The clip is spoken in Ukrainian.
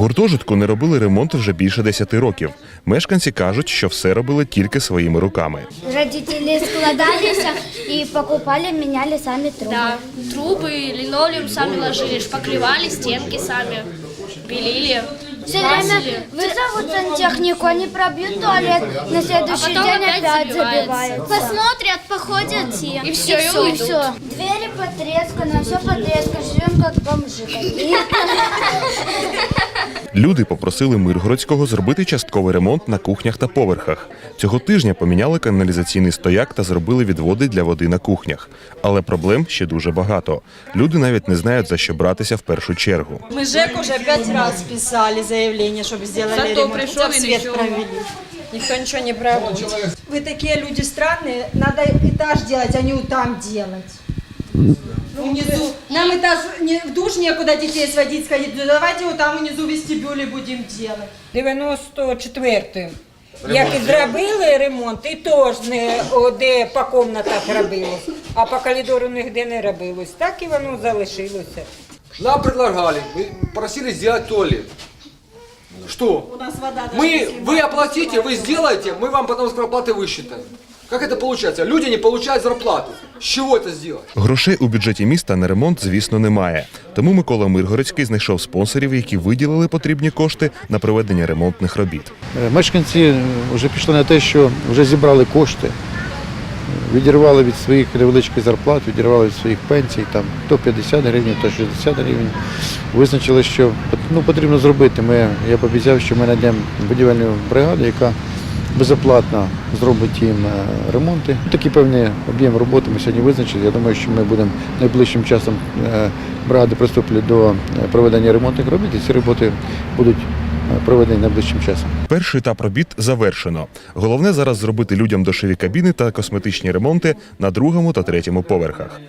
гуртожитку не робили ремонт вже більше 10 років. Мешканці кажуть, що все робили тільки своїми руками. Родители складались и покупали, меняли сами трубы. Да, трубы, линолеум сами ложили, шпаклевали, стенки сами белили, Все время красили. вызовут сантехнику, они пробьют туалет, на следующий потом день опять опять забивается. забивают. Посмотрят, походят и, И всё, и всё, уйдут. всё. Двери потресканы, все потрескано, живем как бомжи какие. Люди попросили Миргородського зробити частковий ремонт на кухнях та поверхах. Цього тижня поміняли каналізаційний стояк та зробили відводи для води на кухнях. Але проблем ще дуже багато. Люди навіть не знають за що братися в першу чергу. Мы ЖЭК уже пять раз писали заявление, чтобы сделали Зато ремонт. пришел Хотя и свет ничего. провели. Никто ничего не проводит. Вы такие люди странные, надо этаж делать, а не вот там делать. Внизу. Нам этаж не, в душ некуда детей сводить, сходить. Ну, Давайте вот там внизу вестибюле будем делать. 94-м. Як і зробили ремонт, і теж не о, де по комнатах робилось, а по коридору ніде не робилось. Так і воно залишилося. Нам предлагали, мы просили сделать туалет. Что? У нас вода даже Мы, не вы оплатите, вы сделаете, мы вам потом с зарплаты высчитаем. Как это получается? Люди не получают зарплату. С чего это сделать? Грошей у бюджеті міста на ремонт, звісно, немає. Тому Микола Миргородський знайшов спонсорів, які виділили потрібні кошти на проведення ремонтних робіт. Е, Мешканці вже пішли на те, що вже зібрали кошти, е, відірвали від своїх невеличких зарплат, відірвали від своїх пенсій, там то 50 гривень, то 60 гривень. Визначили, що ну, потрібно зробити. Ми, я пообіцяв, що ми знайдемо будівельну бригаду, яка безоплатно зробить їм е, ремонти. Такий певний об'єм роботи ми сьогодні визначили. Я думаю, що ми будемо найближчим часом е, бригади приступлять до е, проведення ремонтних робіт, і ці роботи будуть проведені найближчим часом. Перший етап робіт завершено. Головне зараз зробити людям душові кабіни та косметичні ремонти на другому та третьому поверхах.